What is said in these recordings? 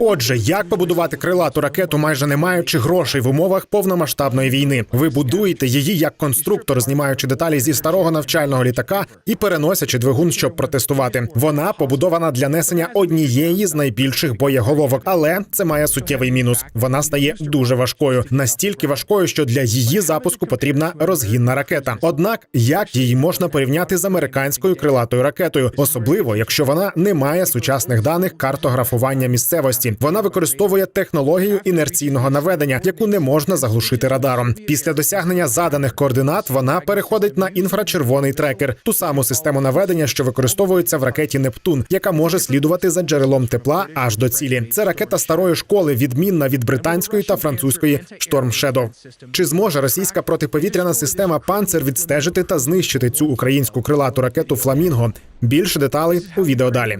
Отже, як побудувати крилату ракету, майже не маючи грошей в умовах повномасштабної війни? Ви будуєте її як конструктор, знімаючи деталі зі старого навчального літака і переносячи двигун, щоб протестувати. Вона побудована для несення однієї з найбільших боєголовок, але це має суттєвий мінус. Вона стає дуже важкою, настільки важкою, що для її запуску потрібна розгінна ракета. Однак, як її можна порівняти з американською крилатою ракетою, особливо якщо вона не має сучасних даних картографування місцевості. Вона використовує технологію інерційного наведення, яку не можна заглушити радаром. Після досягнення заданих координат вона переходить на інфрачервоний трекер, ту саму систему наведення, що використовується в ракеті Нептун, яка може слідувати за джерелом тепла аж до цілі. Це ракета старої школи, відмінна від британської та французької Шторм Shadow. Чи зможе російська протиповітряна система Панцер відстежити та знищити цю українську крилату ракету Фламінго? Більше деталей у відео далі.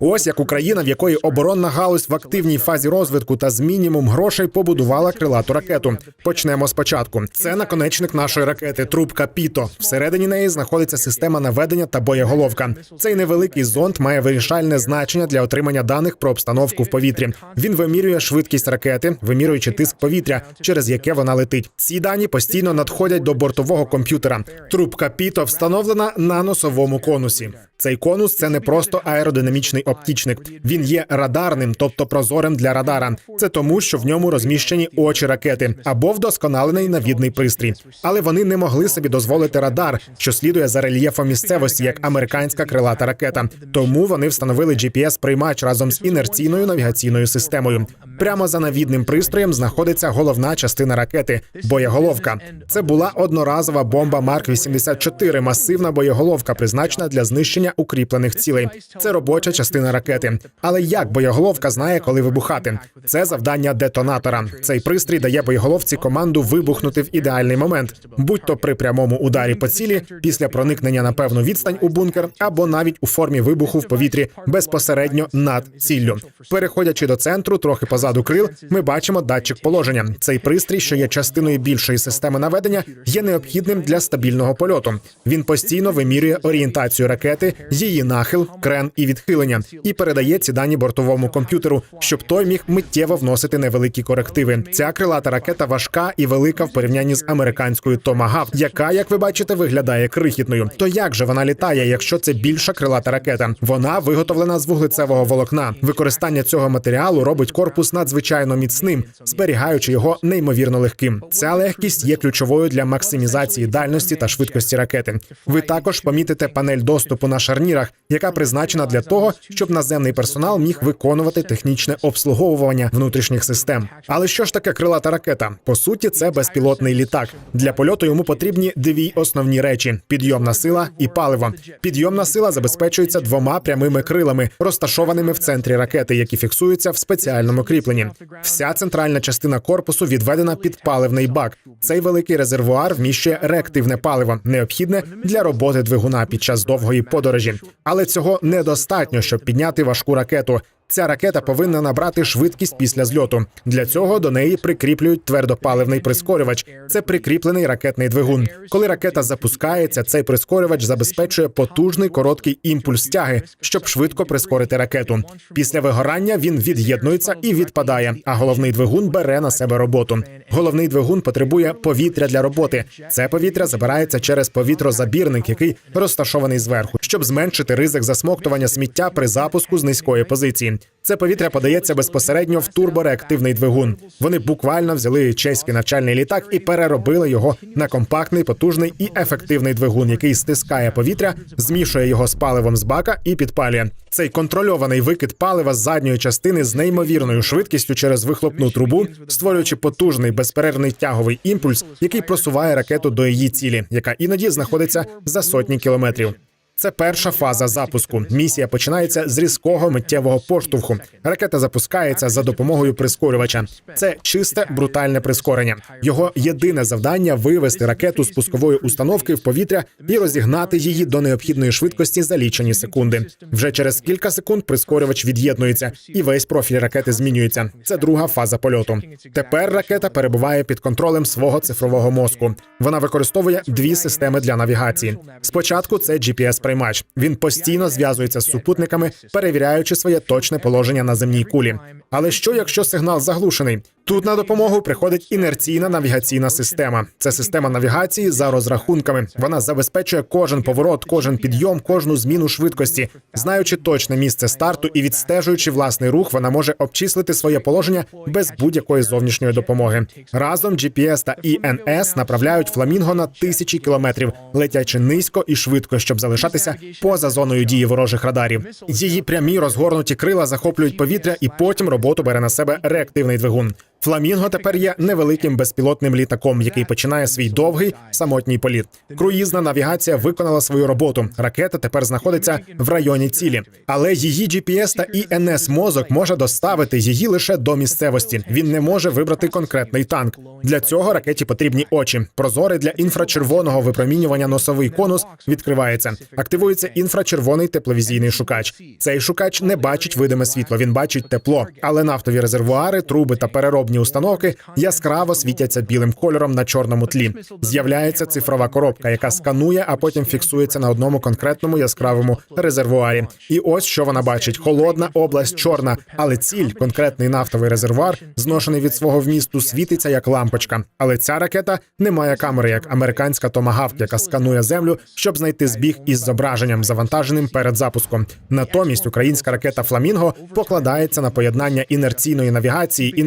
Ось як Україна, в якої оборонна галузь в активній фазі розвитку та з мінімум грошей побудувала крилату ракету. Почнемо спочатку. Це наконечник нашої ракети, трубка Піто. Всередині неї знаходиться система наведення та боєголовка. Цей невеликий зонд має вирішальне значення для отримання даних про обстановку в повітрі. Він вимірює швидкість ракети, вимірюючи тиск повітря, через яке вона летить. Ці дані постійно надходять до бортового комп'ютера. Трубка Піто встановлена на носовому конусі. Цей конус це не просто аеродинамічний оптічник. Він є радарним, тобто прозорим для радара. Це тому, що в ньому розміщені очі ракети або вдосконалений навідний пристрій. Але вони не могли собі дозволити радар, що слідує за рельєфом місцевості, як американська крилата ракета. Тому вони встановили GPS-приймач разом з інерційною навігаційною системою. Прямо за навідним пристроєм знаходиться головна частина ракети боєголовка. Це була одноразова бомба Марк 84 масивна боєголовка, призначена для знищення укріплених цілей. Це робоча частина ракети. Але як боєголовка знає, коли вибухати? Це завдання детонатора. Цей пристрій дає боєголовці команду вибухнути в ідеальний момент, будь то при прямому ударі по цілі, після проникнення на певну відстань у бункер, або навіть у формі вибуху в повітрі безпосередньо над ціллю. Переходячи до центру, трохи позаду крил, ми бачимо датчик положення. Цей пристрій, що є частиною більшої системи наведення, є необхідним для стабільного польоту. Він постійно вимірює орієнтацію ракети, її нахил, крен і відхилення, і передає ці дані бортовому комп'ютеру, щоб той міг миттєво вносити невеликі корективи. Ця крилата ракета важка і велика в порівнянні з американською Томагав, яка, як ви бачите, виглядає крихітною. То як же вона літає, якщо це більша крилата ракета? Вона виготовлена з вуглецевого волокна. Використання цього матеріалу робить корпус надзвичайно міцним, зберігаючи його неймовірно легким. Ця легкість є ключовою для максимізації дальності та швидкості ракети. Ви також помітите панель доступу на шарнірах, яка призначена для того, щоб наземний персонал міг виконувати технічне обслуговування внутрішніх систем. Але що ж таке крилата ракета? По суті, це безпілотний літак. Для польоту йому потрібні дві основні речі: підйомна сила і паливо. Підйомна сила забезпечується двома прямими крилами, розташованими в центрі ракети, які фіксуються в спеціальному кріпленні. Вся центральна частина корпусу відведена під паливний бак. Цей великий резервуар вміщує реактивне паливо, необхідне для роботи двигуна під час довгої подорожі. Але цього недостатньо, щоб підняти важку ракету. Ця ракета повинна набрати швидкість після зльоту. Для цього до неї прикріплюють твердопаливний прискорювач. Це прикріплений ракетний двигун. Коли ракета запускається, цей прискорювач забезпечує потужний короткий імпульс тяги, щоб швидко прискорити ракету. Після вигорання він від'єднується і відпадає. А головний двигун бере на себе роботу. Головний двигун потребує повітря для роботи. Це повітря забирається через повітрозабірник, який розташований зверху, щоб зменшити ризик засмоктування сміття при запуску з низької позиції. Це повітря подається безпосередньо в турбореактивний двигун. Вони буквально взяли чеський навчальний літак і переробили його на компактний, потужний і ефективний двигун, який стискає повітря, змішує його з паливом з бака і підпалює. Цей контрольований викид палива з задньої частини з неймовірною швидкістю через вихлопну трубу, створюючи потужний безперервний тяговий імпульс, який просуває ракету до її цілі, яка іноді знаходиться за сотні кілометрів. Це перша фаза запуску. Місія починається з різкого миттєвого поштовху. Ракета запускається за допомогою прискорювача. Це чисте брутальне прискорення. Його єдине завдання вивести ракету з пускової установки в повітря і розігнати її до необхідної швидкості за лічені секунди. Вже через кілька секунд прискорювач від'єднується, і весь профіль ракети змінюється. Це друга фаза польоту. Тепер ракета перебуває під контролем свого цифрового мозку. Вона використовує дві системи для навігації. Спочатку це GPS радіоприймач. Він постійно зв'язується з супутниками, перевіряючи своє точне положення на земній кулі. Але що, якщо сигнал заглушений? Тут на допомогу приходить інерційна навігаційна система. Це система навігації за розрахунками. Вона забезпечує кожен поворот, кожен підйом, кожну зміну швидкості. Знаючи точне місце старту і відстежуючи власний рух, вона може обчислити своє положення без будь-якої зовнішньої допомоги. Разом GPS та INS направляють фламінго на тисячі кілометрів, летячи низько і швидко, щоб залишатися поза зоною дії ворожих радарів. Її прямі розгорнуті крила захоплюють повітря, і потім роботу бере на себе реактивний двигун. Фламінго тепер є невеликим безпілотним літаком, який починає свій довгий самотній політ. Круїзна навігація виконала свою роботу. Ракета тепер знаходиться в районі цілі, але її GPS та INS мозок може доставити її лише до місцевості. Він не може вибрати конкретний танк. Для цього ракеті потрібні очі. Прозорий для інфрачервоного випромінювання носовий конус відкривається. Активується інфрачервоний тепловізійний шукач. Цей шукач не бачить видиме світло. Він бачить тепло, але нафтові резервуари, труби та переробні установки яскраво світяться білим кольором на чорному тлі. З'являється цифрова коробка, яка сканує, а потім фіксується на одному конкретному яскравому резервуарі. І ось що вона бачить: холодна область чорна, але ціль, конкретний нафтовий резервуар, зношений від свого вмісту, світиться як лампочка. Але ця ракета не має камери, як американська томагавк, яка сканує землю, щоб знайти збіг із зображенням, завантаженим перед запуском. Натомість українська ракета Фламінго покладається на поєднання інерційної навігації,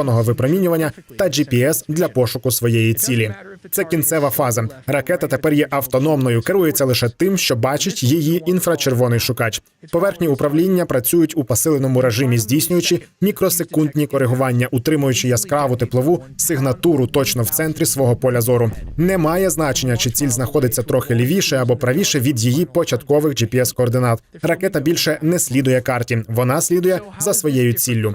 інфрачервоного випромінювання та GPS для пошуку своєї цілі. Це кінцева фаза. Ракета тепер є автономною, керується лише тим, що бачить її інфрачервоний шукач. Поверхні управління працюють у посиленому режимі, здійснюючи мікросекундні коригування, утримуючи яскраву теплову сигнатуру точно в центрі свого поля зору. Немає значення, чи ціль знаходиться трохи лівіше або правіше від її початкових GPS координат. Ракета більше не слідує карті. Вона слідує за своєю ціллю.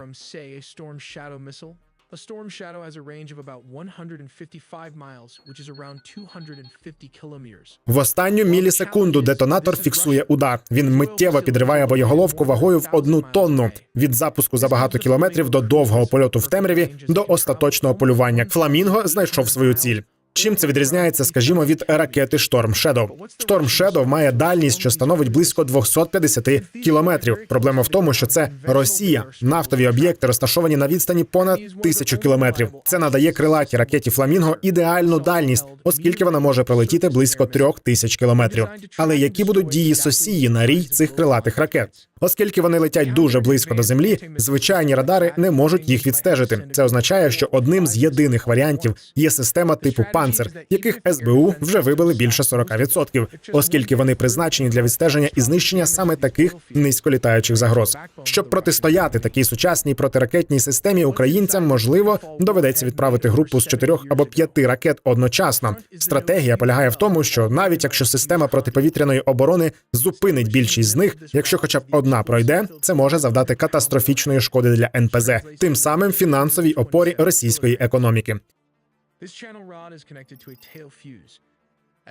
A storm shadow has a range of about 155 miles, which is around 250 kilometers. В останню мілісекунду детонатор фіксує удар. Він миттєво підриває боєголовку вагою в одну тонну від запуску за багато кілометрів до довгого польоту в темряві до остаточного полювання. Фламінго знайшов свою ціль. Чим це відрізняється, скажімо, від ракети Storm Shadow? Storm Shadow має дальність, що становить близько 250 кілометрів. Проблема в тому, що це Росія. Нафтові об'єкти розташовані на відстані понад тисячу кілометрів. Це надає крилатій ракеті Фламінго ідеальну дальність, оскільки вона може пролетіти близько трьох тисяч кілометрів. Але які будуть дії Сосії на рій цих крилатих ракет? Оскільки вони летять дуже близько до землі, звичайні радари не можуть їх відстежити. Це означає, що одним з єдиних варіантів є система типу панцер, яких СБУ вже вибили більше 40%, оскільки вони призначені для відстеження і знищення саме таких низьколітаючих загроз. Щоб протистояти такій сучасній протиракетній системі, українцям можливо доведеться відправити групу з чотирьох або п'яти ракет одночасно. Стратегія полягає в тому, що навіть якщо система протиповітряної оборони зупинить більшість з них, якщо хоча б одна пройде, це може завдати катастрофічної шкоди для НПЗ, тим самим фінансовій опорі російської економіки. This channel rod is connected to a tail fuse.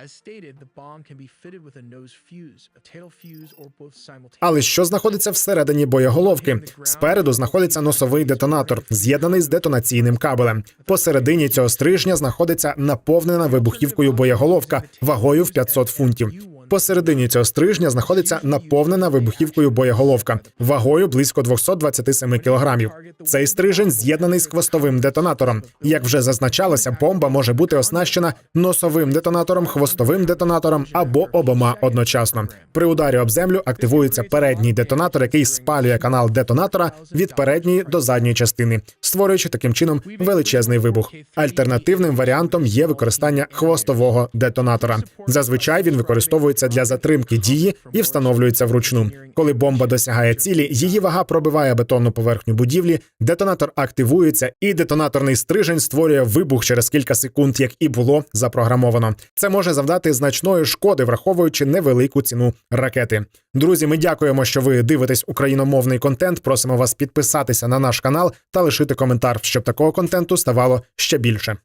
As stated, the bomb can be fitted with a nose fuse, a tail fuse, or both simultaneously. Але що знаходиться всередині боєголовки? Спереду знаходиться носовий детонатор, з'єднаний з детонаційним кабелем. Посередині цього стрижня знаходиться наповнена вибухівкою боєголовка вагою в 500 фунтів. Посередині цього стрижня знаходиться наповнена вибухівкою боєголовка вагою близько 227 кілограмів. Цей стрижень з'єднаний з хвостовим детонатором. Як вже зазначалося, бомба може бути оснащена носовим детонатором, хвостовим детонатором або обома одночасно. При ударі об землю активується передній детонатор, який спалює канал детонатора від передньої до задньої частини, створюючи таким чином величезний вибух. Альтернативним варіантом є використання хвостового детонатора. Зазвичай він використовується для затримки дії і встановлюється вручну. Коли бомба досягає цілі, її вага пробиває бетонну поверхню будівлі, детонатор активується, і детонаторний стрижень створює вибух через кілька секунд, як і було запрограмовано. Це може завдати значної шкоди, враховуючи невелику ціну ракети. Друзі, ми дякуємо, що ви дивитесь україномовний контент. Просимо вас підписатися на наш канал та лишити коментар, щоб такого контенту ставало ще більше.